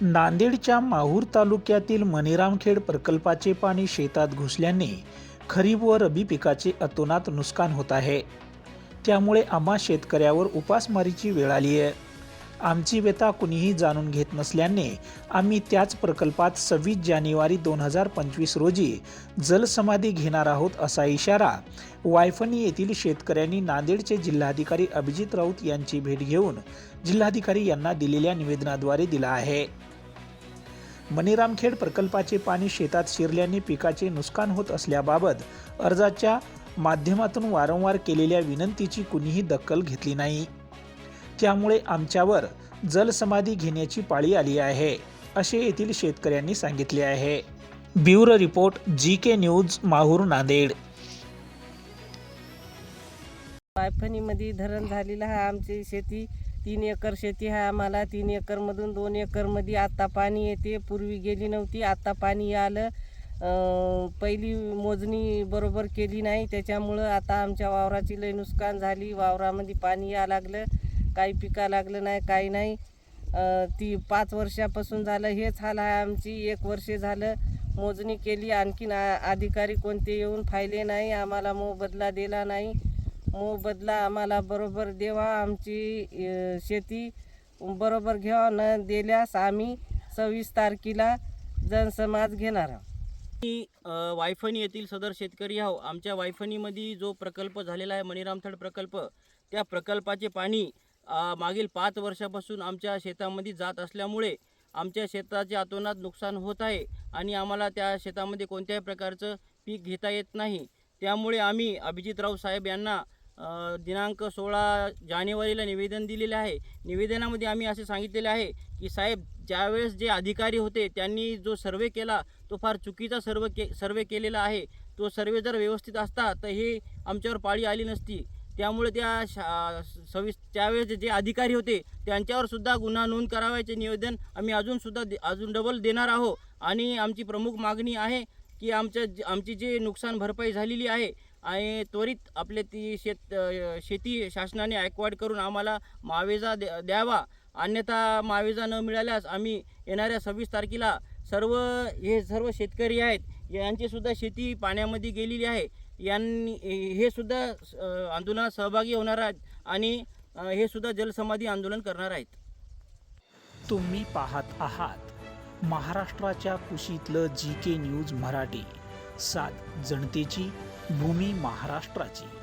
नांदेडच्या माहूर तालुक्यातील मणिरामखेड प्रकल्पाचे पाणी शेतात घुसल्याने खरीप व रबी पिकाचे अतोनात नुकसान होत आहे. त्यामुळे आम्हा शेतकऱ्यावर उपासमारीची वेळ आली आहे. आमची व्यथा कुणीही जाणून घेत नसल्याने आम्ही त्याच प्रकल्पात सव्वीस जानेवारी दोन हजार पंचवीस रोजी जलसमाधी घेणार आहोत असा इशारा वायफणी येथील शेतकऱ्यांनी नांदेडचे जिल्हाधिकारी अभिजित राऊत यांची भेट घेऊन जिल्हाधिकारी यांना दिलेल्या निवेदनाद्वारे दिला आहे. मणिरामखेड प्रकल्पाचे पाणी शेतात शिरल्याने पिकाचे नुकसान होत असल्याबाबत अर्जाच्या माध्यमातून वारंवार केलेल्या विनंतीची कुणीही दखल घेतली नाही. त्यामुळे आमच्यावर जलसमाधी घेण्याची पाळी आली आहे असे येथील शेतकऱ्यांनी सांगितले आहे. Bureau report G K news Mahur Nanded. पायफणीमध्ये धरण झालेलं हा आमची शेती तीन एकर शेती आहे आम्हाला. तीन एकरमधून दोन एकरमध्ये आत्ता पाणी येते. पूर्वी गेली नव्हती. आत्ता पाणी आलं. पहिली मोजणी बरोबर केली नाही. त्याच्यामुळं आता आमच्या वावराची लय नुकसान झाली. वावरामध्ये पाणी या लागलं. काही पिका लागलं नाही काही नाही. ती पाच वर्षापासून झालं. हेच हाल आहे आमची. एक वर्ष झालं मोजणी केली. आणखीन आ- अधिकारी कोणते येऊन फायले नाही. आम्हाला मोबदला दिला नाही. मोबदला आम्हाला बरोबर देवा आमची शेती बरोबर घ्यावा न दिल्यास आम्ही सव्वीस तारखेला जनसमाज घेणार आहोत. मी वायफणी येथील सदर शेतकरी आहो. आमच्या वायफणीमध्ये जो प्रकल्प झालेला आहे मणिरामथड प्रकल्प त्या प्रकल्पाचे पाणी मागील पाच वर्षापासून आमच्या शेतामध्ये जात असल्यामुळे आमच्या शेताचे अतोनात नुकसान होत आहे आणि आम्हाला त्या शेतामध्ये कोणत्याही प्रकारचं पीक घेता येत नाही. त्यामुळे आम्ही अभिजितराव साहेब यांना दिनांक सोळा जानेवारीला निवेदन दिलेले आहे. निवेदनामध्ये आम्ही असे सांगितलेले आहे की साहेब ज्यावेळेस जे अधिकारी होते त्यांनी जो सर्वे केला तो फार चुकीचा सर्व के सर्वे केलेला आहे. तो सर्वे जर व्यवस्थित असता तर हे आमच्यावर पाळी आली नसती. त्यामुळे त्या शा सविस त्यावेळेस जे- अधिकारी होते त्यांच्यावरसुद्धा गुन्हा नोंद करावायचे निवेदन आम्ही अजूनसुद्धा दे अजून डबल देणार आहोत. आणि आमची प्रमुख मागणी आहे की आमच्या आमची जे नुकसान भरपाई झालेली आहे आणि त्वरित आपले ती शेत शेती शासनाने ॲक्वार्ड करून आम्हाला मावेजा द्या द्यावा. अन्यथा मावेजा न मिळाल्यास आम्ही येणाऱ्या सव्वीस तारखेला सर्व हे सर्व शेतकरी आहेत यांचीसुद्धा शेती पाण्यामध्ये गेलेली आहे. यांनी हे सुद्धा आंदोलनात सहभागी होणार आहेत आणि हे सुद्धा जलसमाधी आंदोलन करणार आहेत. तुम्ही पाहत आहात महाराष्ट्राच्या कुशीतलं जी के न्यूज मराठी. सात जनतेची भूमी महाराष्ट्राची.